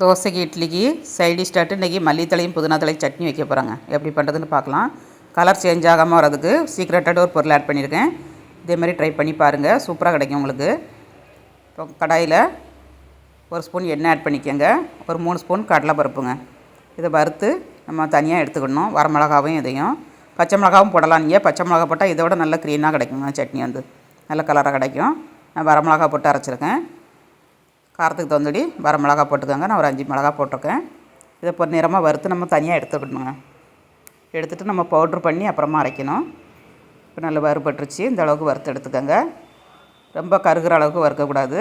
தோசைக்கு இட்லிக்கு சைட் டிஷ்டாட்டு இன்றைக்கி மல்லித்தலையும் புதினா தலையும் சட்னி வைக்க போகிறாங்க எப்படி பண்ணுறதுன்னு பார்க்கலாம். கலர் சேஞ்ச் ஆகாமல் வரதுக்கு சீக்ரெட்டாக ஒரு பொருள் ஆட் பண்ணியிருக்கேன். இதே மாதிரி ட்ரை பண்ணி பாருங்கள் சூப்பராக கிடைக்கும் உங்களுக்கு. இப்போ கடாயில் ஒரு ஸ்பூன் எண்ணெய் ஆட் பண்ணிக்கோங்க. ஒரு மூணு ஸ்பூன் கடலை பருப்புங்க. இதை வறுத்து நம்ம தனியாக எடுத்துக்கணும். வரமிளகாவும் இதையும். பச்சை மிளகாவும் போடலாம். நீங்கள் பச்சை மிளகா போட்டால் இதை விட நல்ல க்ரீனாக கிடைக்குங்க. சட்னி வந்து நல்ல கலராக கிடைக்கும். நான் வரமிளகா போட்டு அரைச்சிருக்கேன். காரத்துக்கு தகுந்தபடி வர மிளகா போட்டுக்கோங்க. நான் ஒரு அஞ்சு மிளகா போட்டிருக்கேன். இதை இப்போ நிறமாக வறுத்து நம்ம தனியாக எடுத்துக்கணுங்க. எடுத்துகிட்டு நம்ம பவுட்ரு பண்ணி அப்புறமா அரைக்கணும். இப்போ நல்லா வறுபட்டுருச்சு. இந்த அளவுக்கு வறுத்து எடுத்துக்கோங்க. ரொம்ப கருகிற அளவுக்கு வறுக்கக்கூடாது.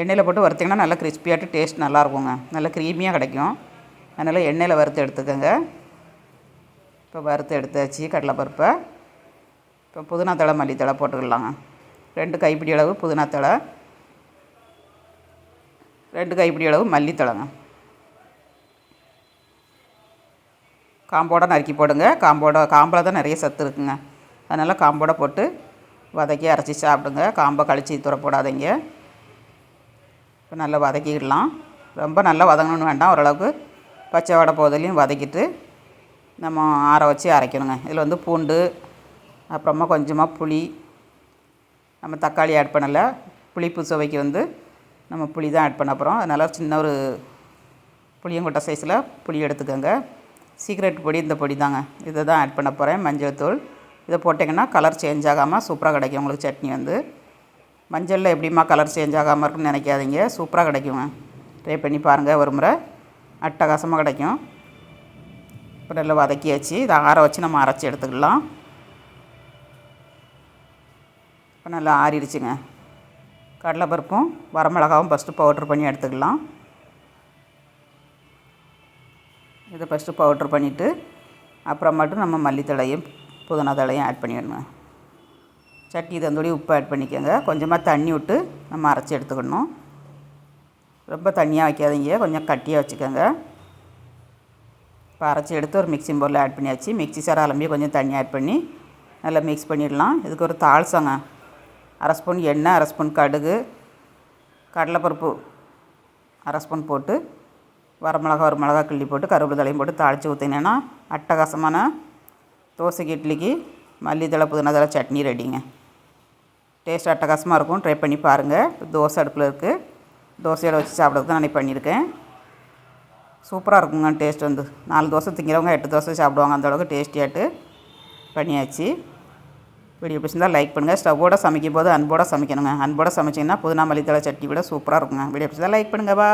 எண்ணெயில் போட்டு வறுத்திங்கன்னா நல்லா கிறிஸ்பியாகிட்டு டேஸ்ட் நல்லாயிருக்குங்க. நல்லா க்ரீமியாக கிடைக்கும். அதனால் எண்ணெயில் வறுத்து எடுத்துக்கோங்க. இப்போ வறுத்து எடுத்தாச்சு கடலைப்பருப்பை. இப்போ புதினா தழை மல்லித்தழை போட்டுக்கலாங்க. ரெண்டு கைப்பிடி அளவு புதினா தழை. ரெண்டு கைப்பிடி அளவு மல்லித்தழங்க. காம்போட நறுக்கி போடுங்க. காம்போட காம்பில் தான் நிறைய சத்து இருக்குங்க. அதனால் காம்போட போட்டு வதக்கி அரைச்சி சாப்பிடுங்க. காம்பை கழித்து துறப்போடாதீங்க இப்போ நல்லா வதக்கிடலாம். ரொம்ப நல்லா வதங்கணும்னு வேண்டாம். ஓரளவுக்கு பச்சை வடை போதிலையும் வதக்கிட்டு நம்ம ஆற வச்சு அரைக்கணுங்க. இதில் வந்து பூண்டு அப்புறமா கொஞ்சமாக புளி நம்ம தக்காளி ஆட் பண்ணலை. புளிப்பு சுவைக்கு வந்து நம்ம புளி தான் ஆட் பண்ண போகிறோம் அதனால் சின்ன ஒரு புளியங்கொட்டை சைஸில் புளி எடுத்துக்கோங்க. சீக்ரெட் பொடி இந்த பொடி தாங்க. இதை தான் ஆட் பண்ண போகிறேன் மஞ்சள் தூள். இதை போட்டிங்கன்னா கலர் சேஞ்ச் ஆகாமல் சூப்பராக கிடைக்கும் உங்களுக்கு சட்னி வந்து. மஞ்சளில் எப்படிமா கலர் சேஞ்ச் ஆகாமல் இருக்குன்னு நினைக்காதீங்க. சூப்பராக கிடைக்குங்க. ட்ரை பண்ணி பாருங்கள் ஒரு முறை அட்டகாசமாக கிடைக்கும். இப்போ நல்லா வதக்கியாச்சு. இதை ஆற வச்சு நம்ம அரைச்சி எடுத்துக்கலாம். இப்போ நல்லா ஆறிடுச்சுங்க. கடலைப்பருப்பும் வரமிளகாவும் ஃபஸ்ட்டு பவுட்ரு பண்ணி எடுத்துக்கலாம். இதை ஃபஸ்ட்டு பவுட்ரு பண்ணிவிட்டு அப்புறமாட்டும் நம்ம மல்லித்தழையும் புதினா தழையும் ஆட் பண்ணிடணும் சட்னி தந்தோடி உப்பு ஆட் பண்ணிக்கோங்க. கொஞ்சமாக தண்ணி விட்டு நம்ம அரைச்சி எடுத்துக்கணும். ரொம்ப தண்ணியாக வைக்காதீங்க. கொஞ்சம் கட்டியாக வச்சுக்கோங்க. இப்போ அரைச்சி எடுத்து ஒரு மிக்ஸி போரில் ஆட் பண்ணியாச்சு. மிக்ஸி சார் அலம்பி கொஞ்சம் தண்ணி ஆட் பண்ணி நல்லா மிக்ஸ் பண்ணிடலாம். இதுக்கு ஒரு தாழ்சங்க அரை ஸ்பூன் எண்ணெய் அரை ஸ்பூன் கடுகு கடலைப்பருப்பு அரை ஸ்பூன் போட்டு வரமிளகா ஒரு மிளகா கிள்ளி போட்டு கருவேப்பிலை தலையும் போட்டு தாளித்து ஊற்றினேன்னா அட்டகாசமான தோசைக்கு இட்லிக்கு மல்லித்தலை புதினாதலை சட்னி ரெடிங்க. டேஸ்ட் அட்டகாசமாக இருக்கும். ட்ரை பண்ணி பாருங்கள் தோசை அடுப்பில் இருக்குது தோசையோட வச்சு சாப்பிட்றதுக்கு நான் பண்ணியிருக்கேன். சூப்பராக இருக்குங்க டேஸ்ட் வந்து. நாலு தோசை திங்கிறவங்க எட்டு தோசை சாப்பிடுவாங்க. அந்தளவுக்கு டேஸ்டியாட்டு பண்ணியாச்சு. வீடியோ பிடிச்சிருந்தால் லைக் பண்ணுங்கள் ஸ்டவ்வோட சமைக்கும் போது அன்போட சமைக்கணுங்க. அன்போட சமைச்சிங்கன்னா புதினா மல்லித்தலை சட்னி விட சூப்பராக இருக்குங்க. வீடியோ பிடிச்சிருந்தால் லைக் பண்ணுங்கள் பா